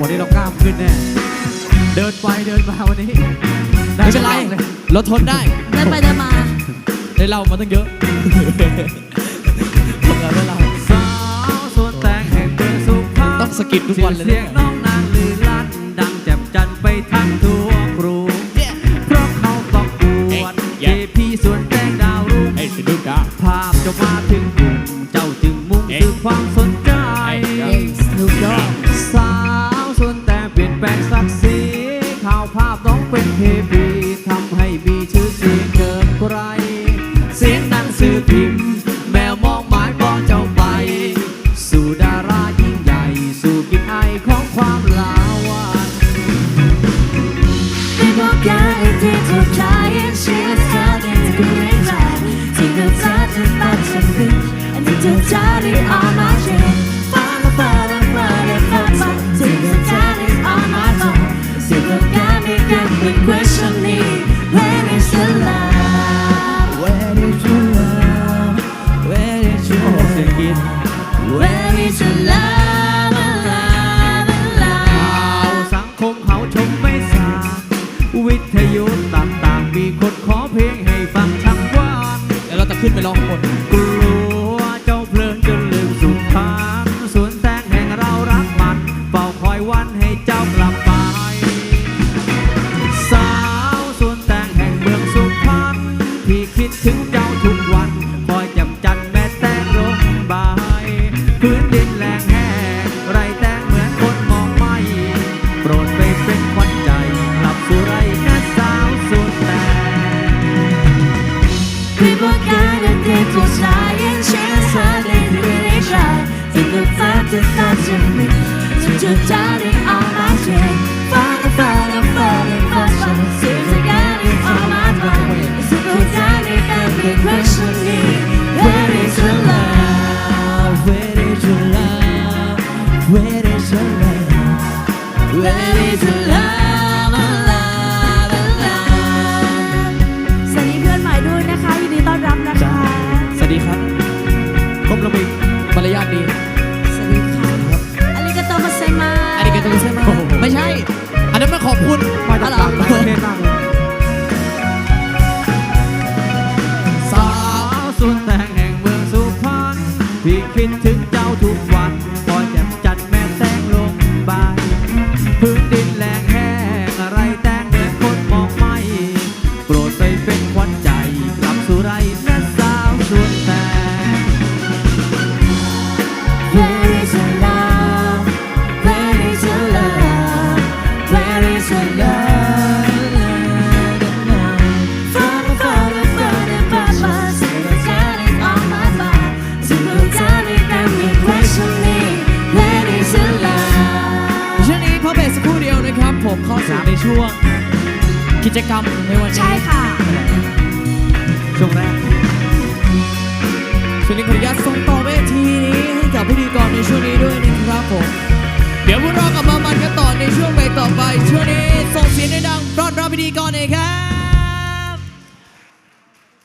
วันนี้เรากล้ามขึ้นแน่ เดินไปเดินมาวันนี้ด้ไม่เป็นไรมากเลยเราทนได้ เดินไปเดินมา ได้เล่ามาตั้งเยอะทำงานได้เล่าสาวสวนแตงแห่งเมืองสุพรรณต้องสะกิดทุกวันเลยเสียงน้องนางลือลั่นดังแจ่มจันทร์ไปทั้งทั่วกรุงเพราะเขาต้องบวชเยพี่สวนแตงดาวรุ่ง ไอ้สนุกดา ภาพจะมาถึงกลุ่มเจ้าจึงมุ่งเอ๊ะสื่อความสนใจเอ๊ะ Snoop Dogg ส เฮปีทำให้มีชื่อเสียงเกิดไรเสียงนั้นสือพิมพ์ แมวมองหมายบองเจ้าไป สู่ดารายิ่งใหญ่ สู่กินไอของความลาวันไม่บอกกันที่ถูกใจเชื่อใจที่ไม่ใจที่เธอจะจะปัดฉันขึ้นอันที่เธอจะได้ออกมาเชื่ ขึ้นไปร้องข้างบน touching me. My on my mind. It's a good. Where is love? Where is your love? Where is your love? Where is your love? พี่ ผมเข้าสู่ในช่วง กิจกรรมในวันนี้ใช่ค่ะ ช่วงแรกช่วงนี้ขออนุญาตส่งต่อเวทีนี้ให้กับพิธีกรในช่วงนี้ด้วยนะครับผม เดี๋ยวพวกเรากลับมามันกันต่อในช่วงเบรกต่อไป ช่วงนี้ส่งเสียงดังๆต้อนรับพิธีกรเลยครับ